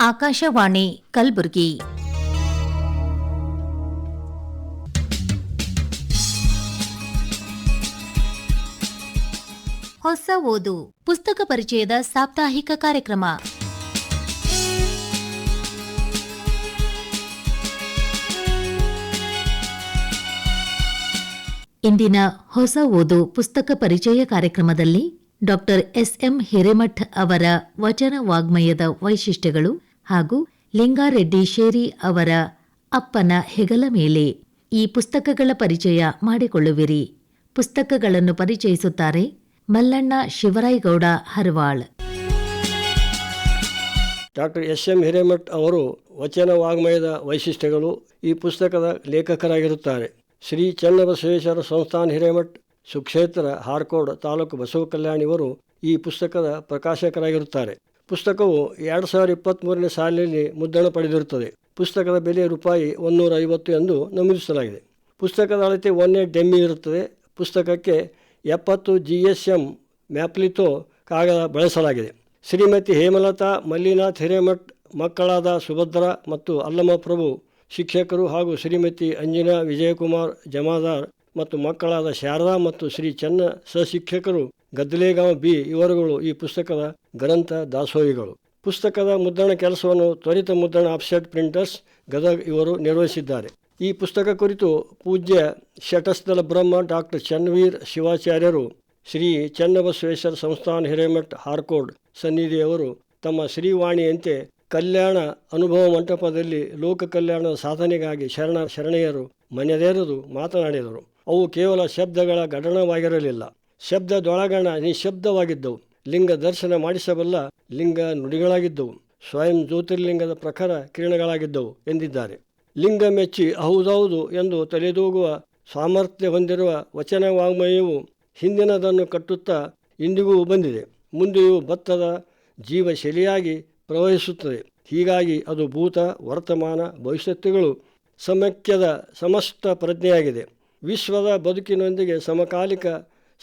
ಆಕಾಶವಾಣಿ ಕಲಬುರಗಿ. ಹೊಸ ಓದು, ಪುಸ್ತಕ ಪರಿಚಯದ ಸಾಪ್ತಾಹಿಕ ಕಾರ್ಯಕ್ರಮ. ಇಂದಿನ ಹೊಸ ಓದು, ಪುಸ್ತಕ ಪರಿಚಯ ಕಾರ್ಯಕ್ರಮದಲ್ಲಿ ಡಾಕ್ಟರ್ ಎಸ್ಎಂ ಹಿರೇಮಠ್ ಅವರ ವಚನ ವಾಗ್ಮಯದ ವೈಶಿಷ್ಟ್ಯಗಳು ಹಾಗೂ ಲಿಂಗಾರೆಡ್ಡಿ ಶೇರಿ ಅವರ ಅಪ್ಪನ ಹೆಗಲ ಮೇಲೆ ಈ ಪುಸ್ತಕಗಳ ಪರಿಚಯ ಮಾಡಿಕೊಳ್ಳುವಿರಿ. ಪುಸ್ತಕಗಳನ್ನು ಪರಿಚಯಿಸುತ್ತಾರೆ Mallanna Shivarayagowda Haraval. Doctor S M Hiremath ಅವರು ವಚನ ವಾಗ್ಮಯದ ವೈಶಿಷ್ಟ್ಯಗಳು ಈ ಪುಸ್ತಕದ ಲೇಖಕರಾಗಿರುತ್ತಾರೆ. ಶ್ರೀ ಚನ್ನಬಸವೇಶ್ವರ ಸಂಸ್ಥಾನ ಹಿರೇಮಠ್, ಸುಕ್ಷೇತ್ರ, ಹಾರ್ಕೋಡ್ ತಾಲೂಕು ಬಸವ ಕಲ್ಯಾಣಿ ಇವರು ಈ ಪುಸ್ತಕದ ಪ್ರಕಾಶಕರಾಗಿರುತ್ತಾರೆ. ಪುಸ್ತಕವು ಎರಡು ಸಾವಿರದ ಇಪ್ಪತ್ತ್ಮೂರನೇ ಸಾಲಿನಲ್ಲಿ ಮುದ್ರಣ ಪಡೆದಿರುತ್ತದೆ. ಪುಸ್ತಕದ ಬೆಲೆ ರೂಪಾಯಿ ಒಂದೂರ ಐವತ್ತು ಎಂದು ನಮೂದಿಸಲಾಗಿದೆ. ಪುಸ್ತಕದ ಅಳತೆ ಒಂದೇ ಡೆಮ್ಮಿ ಇರುತ್ತದೆ. ಪುಸ್ತಕಕ್ಕೆ ಎಪ್ಪತ್ತು ಜಿ ಎಸ್ ಎಂ ಮ್ಯಾಪ್ಲಿತೋ ಕಾಗದ ಬಳಸಲಾಗಿದೆ. ಶ್ರೀಮತಿ ಹೇಮಲತಾ, ಮಲ್ಲಿನಾಥ್ ಹಿರೇಮಠ್, ಮಕ್ಕಳಾದ ಸುಭದ್ರ ಮತ್ತು ಅಲ್ಲಮ್ಮ ಪ್ರಭು ಶಿಕ್ಷಕರು ಹಾಗೂ ಶ್ರೀಮತಿ ಅಂಜನಾ, ವಿಜಯಕುಮಾರ್, ಜಮಾದಾರ್ ಮತ್ತು ಮಕ್ಕಳಾದ ಶಾರದಾ ಮತ್ತು ಶ್ರೀ ಚನ್ನ ಸಹಶಿಕ್ಷಕರು ಗದ್ದಲೇಗಾಂವ್ ಬಿ ಇವರುಗಳು ಈ ಪುಸ್ತಕದ ಗ್ರಂಥ ದಾಸೋಹಿಗಳು. ಪುಸ್ತಕದ ಮುದ್ರಣ ಕೆಲಸವನ್ನು ತ್ವರಿತ ಮುದ್ರಣ ಆಫ್ಸೆಟ್ ಪ್ರಿಂಟರ್ಸ್, ಗದಗ್ ಇವರು ನಿರ್ವಹಿಸಿದ್ದಾರೆ. ಈ ಪುಸ್ತಕ ಕುರಿತು ಪೂಜ್ಯ ಶಟಸ್ಥಲ ಬ್ರಹ್ಮ ಡಾಕ್ಟರ್ ಚನ್ವೀರ್ ಶಿವಾಚಾರ್ಯರು ಶ್ರೀ ಚನ್ನಬಸವೇಶ್ವರ ಸಂಸ್ಥಾನ ಹಿರೇಮಠ್, ಹಾರ್ಕೋಡ್ ಸನ್ನಿಧಿಯವರು ತಮ್ಮ ಶ್ರೀವಾಣಿಯಂತೆ ಕಲ್ಯಾಣ ಅನುಭವ ಮಂಟಪದಲ್ಲಿ ಲೋಕ ಕಲ್ಯಾಣದ ಸಾಧನೆಗಾಗಿ ಶರಣ ಶರಣೆಯರು ಮನೆದೇರದು ಮಾತನಾಡಿದರು. ಅವು ಕೇವಲ ಶಬ್ದಗಳ ಗಡಣವಾಗಿರಲಿಲ್ಲ ಶಬ್ದದೊಳಗಣ ನಿಶಬ್ದವಾಗಿದ್ದವು. ಲಿಂಗ ದರ್ಶನ ಮಾಡಿಸಬಲ್ಲ ಲಿಂಗ ನುಡಿಗಳಾಗಿದ್ದವು. ಸ್ವಯಂ ಜ್ಯೋತಿರ್ಲಿಂಗದ ಪ್ರಖರ ಕಿರಣಗಳಾಗಿದ್ದವು ಎಂದಿದ್ದಾರೆ. ಲಿಂಗ ಮೆಚ್ಚಿ ಹೌದೌದು ಎಂದು ತಲೆದೂಗುವ ಸಾಮರ್ಥ್ಯ ಹೊಂದಿರುವ ವಚನ ಹಿಂದಿನದನ್ನು ಕಟ್ಟುತ್ತಾ ಇಂದಿಗೂ ಬಂದಿದೆ. ಮುಂದೆಯೂ ಭತ್ತದ ಜೀವಶೈಲಿಯಾಗಿ ಪ್ರವಹಿಸುತ್ತದೆ. ಹೀಗಾಗಿ ಅದು ಭೂತ, ವರ್ತಮಾನ, ಭವಿಷ್ಯತ್ತುಗಳು ಸಮಕ್ಯದ ಸಮಸ್ತ ಪ್ರಜ್ಞೆಯಾಗಿದೆ. ವಿಶ್ವದ ಬದುಕಿನೊಂದಿಗೆ ಸಮಕಾಲಿಕ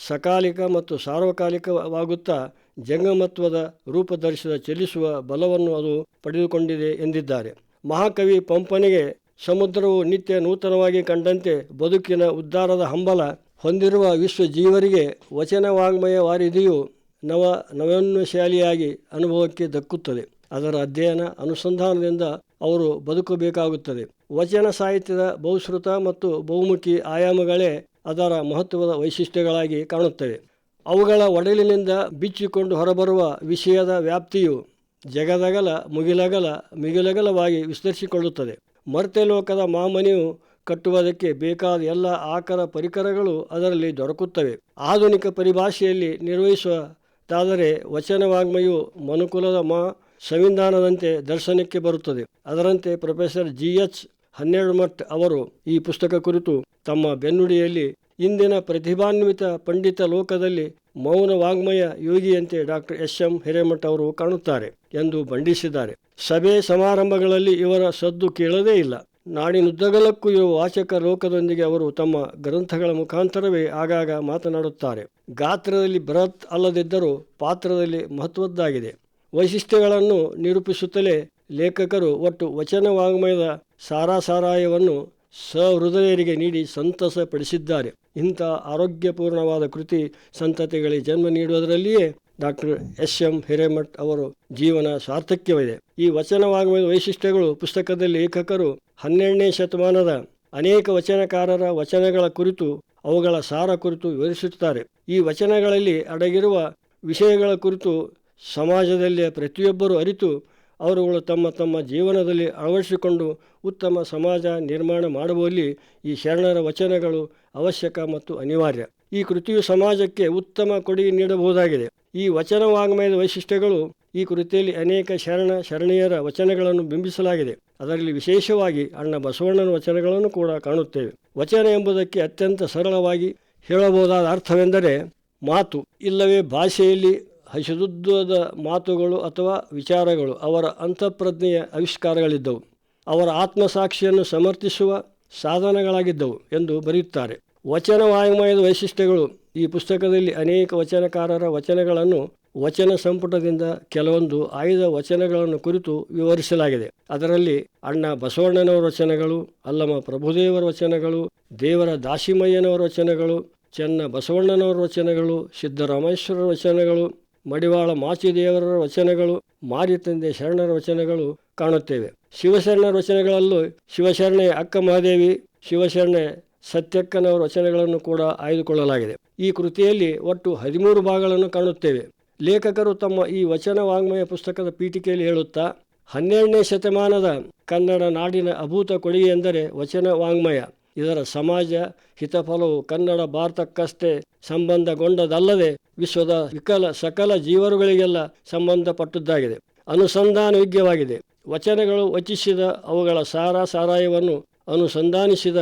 ಸಕಾಲಿಕ ಮತ್ತು ಸಾರ್ವಕಾಲಿಕವಾಗುತ್ತಾ ಜಂಗಮತ್ವದ ರೂಪಧರಿಸಿದ ಚಲಿಸುವ ಬಲವನ್ನು ಅದು ಪಡೆದುಕೊಂಡಿದೆ ಎಂದಿದ್ದಾರೆ. ಮಹಾಕವಿ ಪಂಪನಿಗೆ ಸಮುದ್ರವು ನಿತ್ಯ ನೂತನವಾಗಿ ಕಂಡಂತೆ ಬದುಕಿನ ಉದ್ಧಾರದ ಹಂಬಲ ಹೊಂದಿರುವ ವಿಶ್ವ ಜೀವರಿಗೆ ವಚನ ವಾಂಗ್ಮಯ ವಾರಿದಿಯು ನವ ನವೋನ್ಮಶಾಲಿಯಾಗಿ ಅನುಭವಕ್ಕೆ ದಕ್ಕುತ್ತದೆ. ಅದರ ಅಧ್ಯಯನ ಅನುಸಂಧಾನದಿಂದ ಅವರು ಬದುಕಬೇಕಾಗುತ್ತದೆ. ವಚನ ಸಾಹಿತ್ಯದ ಬಹುಶ್ರುತ ಮತ್ತು ಬಹುಮುಖಿ ಆಯಾಮಗಳೇ ಅದರ ಮಹತ್ವದ ವೈಶಿಷ್ಟ್ಯಗಳಾಗಿ ಕಾಣುತ್ತವೆ. ಅವುಗಳ ಒಡಲಿನಿಂದ ಬಿಚ್ಚಿಕೊಂಡು ಹೊರಬರುವ ವಿಷಯದ ವ್ಯಾಪ್ತಿಯು ಜಗದಗಲ, ಮುಗಿಲಗಲ, ಮಿಗಿಲಗಲವಾಗಿ ವಿಸ್ತರಿಸಿಕೊಳ್ಳುತ್ತದೆ. ಮರ್ತ್ಯಲೋಕದ ಮಾಮನಿಯು ಕಟ್ಟುವುದಕ್ಕೆ ಬೇಕಾದ ಎಲ್ಲ ಆಕರ ಪರಿಕರಗಳು ಅದರಲ್ಲಿ ದೊರಕುತ್ತವೆ. ಆಧುನಿಕ ಪರಿಭಾಷೆಯಲ್ಲಿ ನಿರ್ವಹಿಸುವುದಾದರೆ ವಚನ ವಾಗ್ಮಯು ಮನುಕುಲದ ಮಾ, ಸಂವಿಧಾನದಂತೆ ದರ್ಶನಕ್ಕೆ ಬರುತ್ತದೆ. ಅದರಂತೆ ಪ್ರೊಫೆಸರ್ ಜಿ ಎಚ್ ಹನ್ನೆರಡು ಅವರು ಈ ಪುಸ್ತಕ ಕುರಿತು ತಮ್ಮ ಬೆನ್ನುಡಿಯಲ್ಲಿ ಇಂದಿನ ಪ್ರತಿಭಾನ್ವಿತ ಪಂಡಿತ ಲೋಕದಲ್ಲಿ ಮೌನ ವಾಗ್ಮಯ ಯೋಗಿಯಂತೆ ಡಾಕ್ಟರ್ ಎಸ್ ಎಂ ಹಿರೇಮಠ್ ಅವರು ಕಾಣುತ್ತಾರೆ ಎಂದು ಬಂಡಿಸಿದ್ದಾರೆ ಸಭೆ ಸಮಾರಂಭಗಳಲ್ಲಿ ಇವರ ಸದ್ದು ಕೇಳದೇ ಇಲ್ಲ. ನಾಡಿನುದ್ದಗಲಕ್ಕೂ ಇರುವ ವಾಚಕ ಲೋಕದೊಂದಿಗೆ ಅವರು ತಮ್ಮ ಗ್ರಂಥಗಳ ಮುಖಾಂತರವೇ ಆಗಾಗ ಮಾತನಾಡುತ್ತಾರೆ. ಗಾತ್ರದಲ್ಲಿ ಬೃಹತ್ ಅಲ್ಲದಿದ್ದರೂ ಪಾತ್ರದಲ್ಲಿ ಮಹತ್ವದ್ದಾಗಿದೆ. ವೈಶಿಷ್ಟ್ಯಗಳನ್ನು ನಿರೂಪಿಸುತ್ತಲೇ ಲೇಖಕರು ಒಟ್ಟು ವಚನ ವಾಗ್ಮಯದ ಸಾರಾಸಾರಾಯವನ್ನು ಸಹೃದಯರಿಗೆ ನೀಡಿ ಸಂತಸ ಪಡಿಸಿದ್ದಾರೆ ಇಂಥ ಆರೋಗ್ಯಪೂರ್ಣವಾದ ಕೃತಿ ಸಂತತಿಗಳಿಗೆ ಜನ್ಮ ನೀಡುವುದರಲ್ಲಿಯೇ ಡಾಕ್ಟರ್ ಎಸ್ ಎಂ ಹಿರೇಮಠ್ ಅವರು ಜೀವನ ಸಾರ್ಥಕ್ಯವಿದೆ ಈ ವಚನ ವಾಂಗ್ಮಯದ ವೈಶಿಷ್ಟ್ಯಗಳು ಪುಸ್ತಕದಲ್ಲಿ ಲೇಖಕರು ಹನ್ನೆರಡನೇ ಶತಮಾನದ ಅನೇಕ ವಚನಕಾರರ ವಚನಗಳ ಕುರಿತು ಅವುಗಳ ಸಾರ ಕುರಿತು ವಿವರಿಸುತ್ತಾರೆ. ಈ ವಚನಗಳಲ್ಲಿ ಅಡಗಿರುವ ವಿಷಯಗಳ ಕುರಿತು ಸಮಾಜದಲ್ಲಿ ಪ್ರತಿಯೊಬ್ಬರೂ ಅರಿತು ಅವರುಗಳು ತಮ್ಮ ತಮ್ಮ ಜೀವನದಲ್ಲಿ ಅಳವಡಿಸಿಕೊಂಡು ಉತ್ತಮ ಸಮಾಜ ನಿರ್ಮಾಣ ಮಾಡುವಲ್ಲಿ ಈ ಶರಣರ ವಚನಗಳು ಅವಶ್ಯಕ ಮತ್ತು ಅನಿವಾರ್ಯ. ಈ ಕೃತಿಯು ಸಮಾಜಕ್ಕೆ ಉತ್ತಮ ಕೊಡುಗೆ ನೀಡಬಹುದಾಗಿದೆ. ಈ ವಚನ ವಾಂಗ್ಮಯದ ವೈಶಿಷ್ಟ್ಯಗಳು ಈ ಕೃತಿಯಲ್ಲಿ ಅನೇಕ ಶರಣ ಶರಣೀಯರ ವಚನಗಳನ್ನು ಬಿಂಬಿಸಲಾಗಿದೆ. ಅದರಲ್ಲಿ ವಿಶೇಷವಾಗಿ ಅಣ್ಣ ಬಸವಣ್ಣನ ವಚನಗಳನ್ನು ಕೂಡ ಕಾಣುತ್ತೇವೆ. ವಚನ ಎಂಬುದಕ್ಕೆ ಅತ್ಯಂತ ಸರಳವಾಗಿ ಹೇಳಬಹುದಾದ ಅರ್ಥವೆಂದರೆ ಮಾತು. ಇಲ್ಲವೇ ಭಾಷೆಯಲ್ಲಿ ಹಸಿದುದ್ದದ ಮಾತುಗಳು ಅಥವಾ ವಿಚಾರಗಳು ಅವರ ಅಂತಃಪ್ರಜ್ಞೆಯ ಆವಿಷ್ಕಾರಗಳಿದ್ದವು. ಅವರ ಆತ್ಮಸಾಕ್ಷಿಯನ್ನು ಸಮರ್ಥಿಸುವ ಸಾಧನಗಳಾಗಿದ್ದವು ಎಂದು ಬರೆಯುತ್ತಾರೆ. ವಚನ ವಾಯುಮಯದ ವೈಶಿಷ್ಟ್ಯಗಳು. ಈ ಪುಸ್ತಕದಲ್ಲಿ ಅನೇಕ ವಚನಕಾರರ ವಚನಗಳನ್ನು ವಚನ ಸಂಪುಟದಿಂದ ಕೆಲವೊಂದು ಆಯ್ದ ವಚನಗಳನ್ನು ಕುರಿತು ವಿವರಿಸಲಾಗಿದೆ. ಅದರಲ್ಲಿ ಅಣ್ಣ ಬಸವಣ್ಣನವರ ವಚನಗಳು ಅಲ್ಲಮ ಪ್ರಭುದೇವರ ವಚನಗಳು, ದೇವರ ದಾಸಿಮಯ್ಯನವರ ವಚನಗಳು, ಚೆನ್ನ ಬಸವಣ್ಣನವರ ವಚನಗಳು ಸಿದ್ದರಾಮೇಶ್ವರರ ವಚನಗಳು ಮಡಿವಾಳ ಮಾಚಿದೇವರ ವಚನಗಳು ಮಾರಿತಂದೆ ಶರಣರ ವಚನಗಳು ಕಾಣುತ್ತೇವೆ. ಶಿವಶರಣರ ವಚನಗಳಲ್ಲೂ ಶಿವಶರಣೆ ಅಕ್ಕ ಮಹಾದೇವಿ, ಶಿವಶರಣೆ ಸತ್ಯಕ್ಕನವರ ವಚನಗಳನ್ನು ಕೂಡ ಆಯ್ದುಕೊಳ್ಳಲಾಗಿದೆ. ಈ ಕೃತಿಯಲ್ಲಿ ಒಟ್ಟು ಹದಿಮೂರು ಭಾಗಗಳನ್ನು ಕಾಣುತ್ತೇವೆ. ಲೇಖಕರು ತಮ್ಮ ಈ ವಚನ ವಾಂಗ್ಮಯ ಪುಸ್ತಕದ ಪೀಠಿಕೆಯಲ್ಲಿ ಹೇಳುತ್ತಾ, ಹನ್ನೆರಡನೇ ಶತಮಾನದ ಕನ್ನಡ ನಾಡಿನ ಅಭೂತ ಕೊಡುಗೆ ಎಂದರೆ ವಚನ ವಾಂಗ್ಮಯ. ಇದರ ಸಮಾಜ, ಹಿತಫಲವು ಕನ್ನಡ ಭಾರತಕ್ಕಷ್ಟೇ ಸಂಬಂಧಗೊಂಡದಲ್ಲದೆ ವಿಶ್ವದ ವಿಕಲ ಸಕಲ ಜೀವರುಗಳಿಗೆಲ್ಲ ಸಂಬಂಧಪಟ್ಟದ್ದಾಗಿದೆ. ಅನುಸಂಧಾನಯೋಗ್ಯವಾಗಿದೆ ವಚನಗಳು ವಚಿಸಿದ ಅವುಗಳ ಸಾರ ಸಾರಾಯವನ್ನು ಅನುಸಂಧಾನಿಸಿದ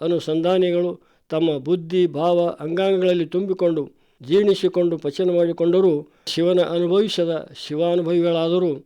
ಅನುಸಂಧಾನಿಗಳು ತಮ್ಮ ಬುದ್ಧಿ, ಭಾವ, ಅಂಗಾಂಗಗಳಲ್ಲಿ ತುಂಬಿಕೊಂಡು, ಜೀರ್ಣಿಸಿಕೊಂಡು ಪಚನ ಮಾಡಿಕೊಂಡರೂ ಶಿವನ ಅನುಭವಿಸದ ಶಿವಾನುಭವಿಗಳಾದರೂ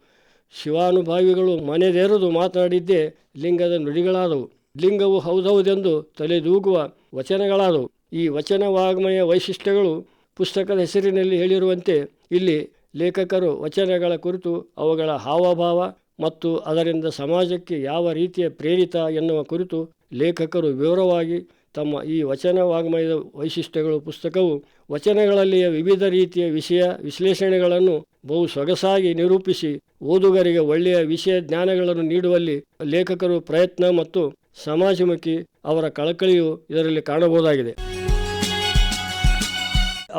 ಶಿವಾನುಭಾವಿಗಳು ಮನೆದೇರದು ಮಾತನಾಡಿದ್ದೇ ಲಿಂಗದ ನುಡಿಗಳಾದವು. ಲಿಂಗವು ಹೌದೌದೆಂದು ತಲೆದೂಗುವ ವಚನಗಳಾದವು. ಈ ವಚನ ವಾಗ್ಮಯ ವೈಶಿಷ್ಟ್ಯಗಳು ಪುಸ್ತಕದ ಹೆಸರಿನಲ್ಲಿ ಹೇಳಿರುವಂತೆ ಇಲ್ಲಿ ಲೇಖಕರು ವಚನಗಳ ಕುರಿತು ಅವುಗಳ ಹಾವಭಾವ ಮತ್ತು ಅದರಿಂದ ಸಮಾಜಕ್ಕೆ ಯಾವ ರೀತಿಯ ಪ್ರೇರಿತ ಎನ್ನುವ ಕುರಿತು ಲೇಖಕರು ವಿವರವಾಗಿ ತಮ್ಮ ಈ ವಚನ ವಾಗ್ಮಯದ ವೈಶಿಷ್ಟ್ಯಗಳು ಪುಸ್ತಕವು ವಚನಗಳಲ್ಲಿಯ ವಿವಿಧ ರೀತಿಯ ವಿಷಯ ವಿಶ್ಲೇಷಣೆಗಳನ್ನು ಬಹು ಸೊಗಸಾಗಿ ನಿರೂಪಿಸಿ ಓದುಗರಿಗೆ ಒಳ್ಳೆಯ ವಿಷಯ ಜ್ಞಾನಗಳನ್ನು ನೀಡುವಲ್ಲಿ ಲೇಖಕರು ಪ್ರಯತ್ನ ಮತ್ತು ಸಮಾಜಮುಖಿ ಅವರ ಕಳಕಳಿಯು ಇದರಲ್ಲಿ ಕಾಣಬಹುದಾಗಿದೆ.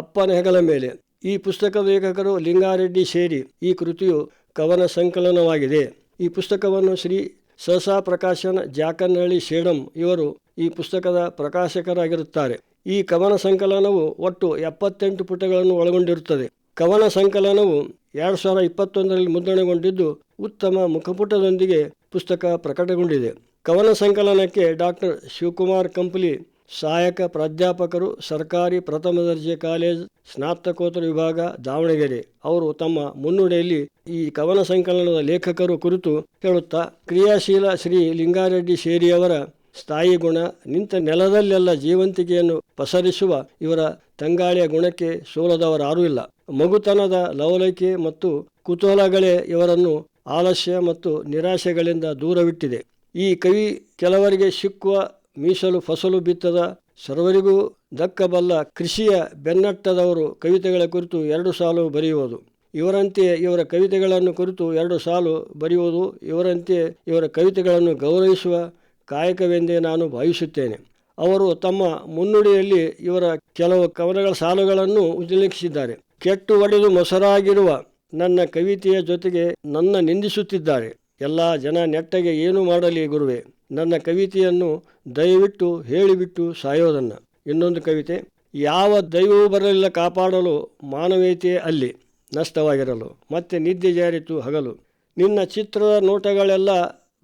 ಅಪ್ಪನ ಹೆಗಲ ಮೇಲೆ. ಈ ಪುಸ್ತಕ ಲೇಖಕರು ಲಿಂಗಾರೆಡ್ಡಿ ಸೇರಿ ಈ ಕೃತಿಯು ಕವನ ಸಂಕಲನವಾಗಿದೆ. ಈ ಪುಸ್ತಕವನ್ನು ಶ್ರೀ ಸಹಸಾ ಪ್ರಕಾಶನ ಜಾಕನಹಳ್ಳಿ ಶೇಡಂ ಇವರು ಈ ಪುಸ್ತಕದ ಪ್ರಕಾಶಕರಾಗಿರುತ್ತಾರೆ. ಈ ಕವನ ಸಂಕಲನವು ಒಟ್ಟು ಎಪ್ಪತ್ತೆಂಟು ಪುಟಗಳನ್ನು ಒಳಗೊಂಡಿರುತ್ತದೆ. ಕವನ ಸಂಕಲನವು ಎರಡು ಸಾವಿರ ಇಪ್ಪತ್ತೊಂದರಲ್ಲಿ ಮುದ್ರಣಗೊಂಡಿದ್ದು ಉತ್ತಮ ಮುಖಪುಟದೊಂದಿಗೆ ಪುಸ್ತಕ ಪ್ರಕಟಗೊಂಡಿದೆ. ಕವನ ಸಂಕಲನಕ್ಕೆ ಡಾಕ್ಟರ್ ಶಿವಕುಮಾರ್ ಕಂಪ್ಲಿ ಸಹಾಯಕ ಪ್ರಾಧ್ಯಾಪಕರು ಸರ್ಕಾರಿ ಪ್ರಥಮ ದರ್ಜೆ ಕಾಲೇಜ್ ಸ್ನಾತಕೋತ್ತರ ವಿಭಾಗ ದಾವಣಗೆರೆ. ಅವರು ತಮ್ಮ ಮುನ್ನುಡಿಯಲ್ಲಿ ಈ ಕವನ ಸಂಕಲನದ ಲೇಖಕರು ಕುರಿತು ಹೇಳುತ್ತಾ, ಕ್ರಿಯಾಶೀಲ ಶ್ರೀ ಲಿಂಗಾರೆಡ್ಡಿ ಸೇರಿಯವರ ಸ್ಥಾಯಿ ಗುಣ ನಿಂತ ನೆಲದಲ್ಲೆಲ್ಲ ಜೀವಂತಿಕೆಯನ್ನು ಪಸರಿಸುವ ಇವರ ತಂಗಾಳಿಯ ಗುಣಕ್ಕೆ ಸೋಲದವರಾರೂ ಇಲ್ಲ. ಮಗುತನದ ಲವಲೈಕೆ ಮತ್ತು ಕುತೂಹಲಗಳೇ ಇವರನ್ನು ಆಲಸ್ಯ ಮತ್ತು ನಿರಾಶೆಗಳಿಂದ ದೂರವಿಟ್ಟಿದೆ. ಈ ಕವಿ ಕೆಲವರಿಗೆ ಸಿಕ್ಕುವ ಮೀಸಲು ಫಸಲು ಬಿತ್ತದ ಸರ್ವರಿಗೂ ದಕ್ಕಬಲ್ಲ ಕೃಷಿಯ ಬೆನ್ನಟ್ಟದವರು ಕವಿತೆಗಳ ಕುರಿತು ಎರಡು ಸಾಲು ಬರೆಯುವುದು. ಇವರಂತೆ ಇವರ ಕವಿತೆಗಳನ್ನು ಕುರಿತು ಎರಡು ಸಾಲು ಬರೆಯುವುದು ಇವರಂತೆ ಇವರ ಕವಿತೆಗಳನ್ನು ಗೌರವಿಸುವ ಕಾಯಕವೆಂದೇ ನಾನು ಭಾವಿಸುತ್ತೇನೆ. ಅವರು ತಮ್ಮ ಮುನ್ನುಡಿಯಲ್ಲಿ ಇವರ ಕೆಲವು ಕವನಗಳ ಸಾಲುಗಳನ್ನು ಉಲ್ಲೇಖಿಸಿದ್ದಾರೆ. ಕೆಟ್ಟು ಒಡೆದು ಮೊಸರಾಗಿರುವ ನನ್ನ ಕವಿತೆಯ ಜೊತೆಗೆ ನನ್ನ ನಿಂದಿಸುತ್ತಿದ್ದಾರೆ. ಎಲ್ಲ ಜನ ನೆಟ್ಟಗೆ ಏನು ಮಾಡಲಿ ಗುರುವೆ? ನನ್ನ ಕವಿತೆಯನ್ನು ದಯವಿಟ್ಟು ಹೇಳಿಬಿಟ್ಟು ಸಾಯೋದನ್ನು. ಇನ್ನೊಂದು ಕವಿತೆ, ಯಾವ ದೈವವೂ ಬರಲಿಲ್ಲ ಕಾಪಾಡಲು ಮಾನವೀಯತೆ ಅಲ್ಲಿ ನಷ್ಟವಾಗಿರಲು, ಮತ್ತೆ ನಿದ್ದೆ ಜಾರಿತು ಹಗಲು. ನಿನ್ನ ಚಿತ್ರದ ನೋಟಗಳೆಲ್ಲ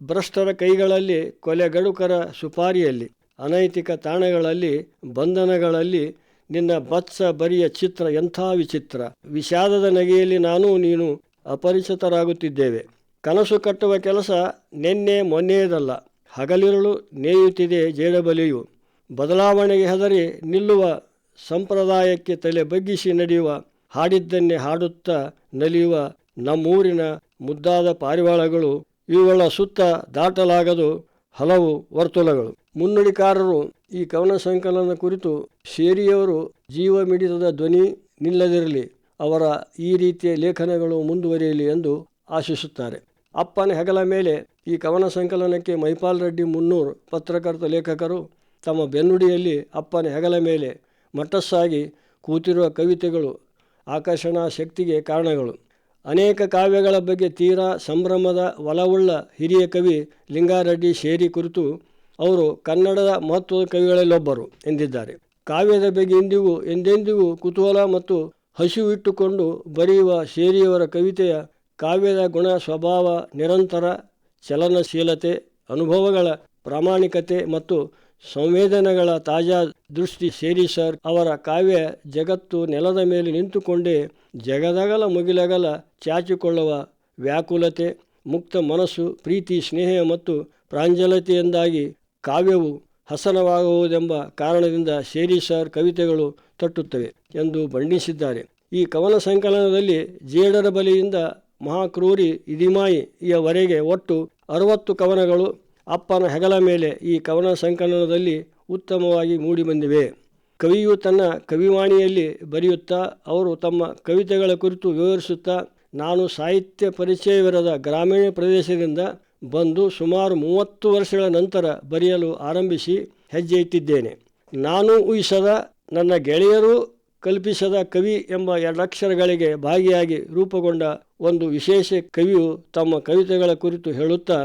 ಭ್ರಷ್ಟರ ಕೈಗಳಲ್ಲಿ ಕೊಲೆಗಡುಕರ ಸುಪಾರಿಯಲ್ಲಿ, ಅನೈತಿಕ ತಾಣಗಳಲ್ಲಿ, ಬಂಧನಗಳಲ್ಲಿ, ನಿನ್ನ ಬತ್ಸ ಬರಿಯ ಚಿತ್ರ ಎಂಥ ವಿಚಿತ್ರ. ವಿಷಾದದ ನಗೆಯಲ್ಲಿ ನಾನು ನೀನು ಅಪರಿಚಿತರಾಗುತ್ತಿದ್ದೇವೆ. ಕನಸು ಕಟ್ಟುವ ಕೆಲಸ ನಿನ್ನೆ ಮೊನ್ನೆಯದಲ್ಲ. ಹಗಲಿರುಳು ನೇಯುತ್ತಿದೆ ಜೇಡಬಲಿಯು. ಬದಲಾವಣೆಗೆ ಹೆದರಿ ನಿಲ್ಲುವ ಸಂಪ್ರದಾಯಕ್ಕೆ ತಲೆ ಬಗ್ಗಿಸಿ ನಡೆಯುವ ಹಾಡಿದ್ದನ್ನೇ ಹಾಡುತ್ತಾ ನಲಿಯುವ ನಮ್ಮೂರಿನ ಮುದ್ದಾದ ಪಾರಿವಾಳಗಳು ಇವುಗಳ ಸುತ್ತ ದಾಟಲಾಗದು ಹಲವು ವರ್ತುಲಗಳು. ಮುನ್ನುಡಿಕಾರರು ಈ ಕವನ ಸಂಕಲನ ಕುರಿತು ಶೇರಿಯವರು ಜೀವ ಮಿಡಿತದ ಧ್ವನಿ ನಿಲ್ಲದಿರಲಿ, ಅವರ ಈ ರೀತಿಯ ಲೇಖನಗಳು ಮುಂದುವರಿಯಲಿ ಎಂದು ಆಶಿಸುತ್ತಾರೆ. ಅಪ್ಪನ ಹೆಗಲ ಮೇಲೆ ಈ ಕವನ ಸಂಕಲನಕ್ಕೆ ಮೈಪಾಲ್ ರೆಡ್ಡಿ ಮುನ್ನೂರು ಪತ್ರಕರ್ತ ಲೇಖಕರು ತಮ್ಮ ಬೆನ್ನುಡಿಯಲ್ಲಿ ಅಪ್ಪನ ಹೆಗಲ ಮೇಲೆ ಮಟ್ಟಸ್ಸಾಗಿ ಕೂತಿರುವ ಕವಿತೆಗಳು ಆಕರ್ಷಣಾ ಶಕ್ತಿಗೆ ಕಾರಣಗಳು. ಅನೇಕ ಕಾವ್ಯಗಳ ಬಗ್ಗೆ ತೀರಾ ಸಂಭ್ರಮದ ಒಲವುಳ್ಳ ಹಿರಿಯ ಕವಿ ಲಿಂಗಾರೆಡ್ಡಿ ಶೇರಿ ಕುರಿತು ಅವರು ಕನ್ನಡದ ಮಹತ್ವದ ಕವಿಗಳಲ್ಲೊಬ್ಬರು ಎಂದಿದ್ದಾರೆ. ಕಾವ್ಯದ ಬಗ್ಗೆ ಇಂದಿಗೂ ಎಂದೆಂದಿಗೂ ಕುತೂಹಲ ಮತ್ತು ಹಸಿವಿಟ್ಟುಕೊಂಡು ಬರೆಯುವ ಶೇರಿಯವರ ಕವಿತೆಯ ಕಾವ್ಯದ ಗುಣ, ಸ್ವಭಾವ, ನಿರಂತರ ಚಲನಶೀಲತೆ, ಅನುಭವಗಳ ಪ್ರಾಮಾಣಿಕತೆ ಮತ್ತು ಸಂವೇದನೆಗಳ ತಾಜಾ ದೃಷ್ಟಿ ಸೇರಿ ಸರ್. ಅವರ ಕಾವ್ಯ ಜಗತ್ತು ನೆಲದ ಮೇಲೆ ನಿಂತುಕೊಂಡೇ ಜಗದಗಲ ಮುಗಿಲಗಲ ಚಾಚಿಕೊಳ್ಳುವ ವ್ಯಾಕುಲತೆ, ಮುಕ್ತ ಮನಸ್ಸು, ಪ್ರೀತಿ, ಸ್ನೇಹ ಮತ್ತು ಪ್ರಾಂಜಲತೆಯಿಂದಾಗಿ ಕಾವ್ಯವು ಹಸನವಾಗುವುದೆಂಬ ಕಾರಣದಿಂದ ಶೇರಿ ಸರ್ ಕವಿತೆಗಳು ತಟ್ಟುತ್ತವೆ ಎಂದು ಬಣ್ಣಿಸಿದ್ದಾರೆ. ಈ ಕವನ ಸಂಕಲನದಲ್ಲಿ ಜೇಡರ ಬಲಿಯಿಂದ ಮಹಾಕ್ರೂರಿ ಇಡಿಮಾಯಿಯವರೆಗೆ ಒಟ್ಟು ಅರವತ್ತು ಕವನಗಳು ಅಪ್ಪನ ಹೆಗಲ ಮೇಲೆ ಈ ಕವನ ಸಂಕಲನದಲ್ಲಿ ಉತ್ತಮವಾಗಿ ಮೂಡಿಬಂದಿವೆ ಕವಿಯು ತನ್ನ ಕವಿವಾಣಿಯಲ್ಲಿ ಬರೆಯುತ್ತಾ, ಅವರು ತಮ್ಮ ಕವಿತೆಗಳ ಕುರಿತು ವಿವರಿಸುತ್ತಾ, ನಾನು ಸಾಹಿತ್ಯ ಪರಿಚಯವಿರದ ಗ್ರಾಮೀಣ ಪ್ರದೇಶದಿಂದ ಬಂದು ಸುಮಾರು ಮೂವತ್ತು ವರ್ಷಗಳ ನಂತರ ಬರೆಯಲು ಆರಂಭಿಸಿ ಹೆಜ್ಜೆ ಇಟ್ಟಿದ್ದೇನೆ. ನಾನು ಊಹಿಸದ ನನ್ನ ಗೆಳೆಯರು ಕಲ್ಪಿಸದ ಕವಿ ಎಂಬ ಎರಡಕ್ಷರಗಳಿಗೆ ಭಾಗಿಯಾಗಿ ರೂಪುಗೊಂಡ ಒಂದು ವಿಶೇಷ ಕವಿಯು ತಮ್ಮ ಕವಿತೆಗಳ ಕುರಿತು ಹೇಳುತ್ತಾ,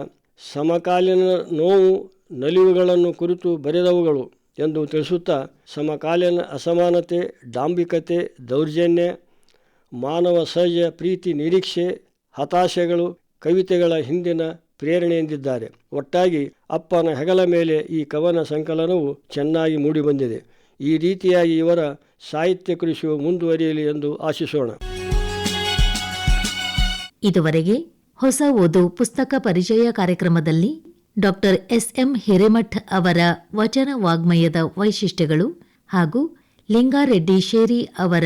ಸಮಕಾಲೀನ ನೋವು ನಲಿವುಗಳನ್ನು ಕುರಿತು ಬರೆದವುಗಳು ಎಂದು ತಿಳಿಸುತ್ತಾ, ಸಮಕಾಲೀನ ಅಸಮಾನತೆ, ಡಾಂಬಿಕತೆ, ದೌರ್ಜನ್ಯ, ಮಾನವ ಸಹಜ ಪ್ರೀತಿ ನಿರೀಕ್ಷೆ, ಹತಾಶೆಗಳು ಕವಿತೆಗಳ ಹಿಂದಿನ ಪ್ರೇರಣೆ ಎಂದಿದ್ದಾರೆ ಒಟ್ಟಾಗಿ ಅಪ್ಪನ ಹೆಗಲ ಮೇಲೆ ಈ ಕವನ ಸಂಕಲನವು ಚೆನ್ನಾಗಿ ಮೂಡಿಬಂದಿದೆ. ಈ ರೀತಿಯಾಗಿ ಇವರ ಸಾಹಿತ್ಯ ಕೃಷಿಯು ಮುಂದುವರಿಯಲಿ ಎಂದು ಆಶಿಸೋಣ. ಇದುವರೆಗೆ ಹೊಸ ಓದು ಪುಸ್ತಕ ಪರಿಚಯ ಕಾರ್ಯಕ್ರಮದಲ್ಲಿ ಡಾಕ್ಟರ್ ಎಸ್ಎಂ ಹಿರೇಮಠ್ ಅವರ ವಚನ ವಾಗ್ಮಯದ ವೈಶಿಷ್ಟ್ಯಗಳು ಹಾಗೂ ಲಿಂಗಾರೆಡ್ಡಿ ಶೇರಿ ಅವರ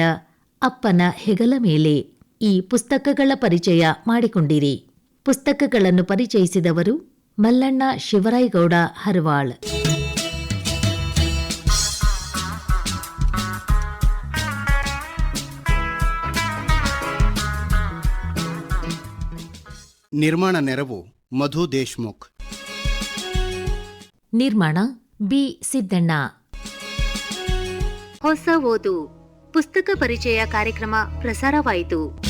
ಅಪ್ಪನ ಹೆಗಲ ಮೇಲೆ ಈ ಪುಸ್ತಕಗಳ ಪರಿಚಯ ಮಾಡಿಕೊಂಡಿರಿ. ಪುಸ್ತಕಗಳನ್ನು ಪರಿಚಯಿಸಿದವರು ಮಲ್ಲಣ್ಣ ಶಿವರಾಯಗೌಡ ಹರವಾಳ್. ನಿರ್ಮಾಣ ನೆರವು ಮಧು ದೇಶ್ಮುಖ್. ನಿರ್ಮಾಣ ಬಿ ಸಿದ್ದಣ್ಣ. ಹೊಸ ಓದು. ಪುಸ್ತಕ ಪರಿಚಯ ಕಾರ್ಯಕ್ರಮ ಪ್ರಸಾರವಾಯಿತು.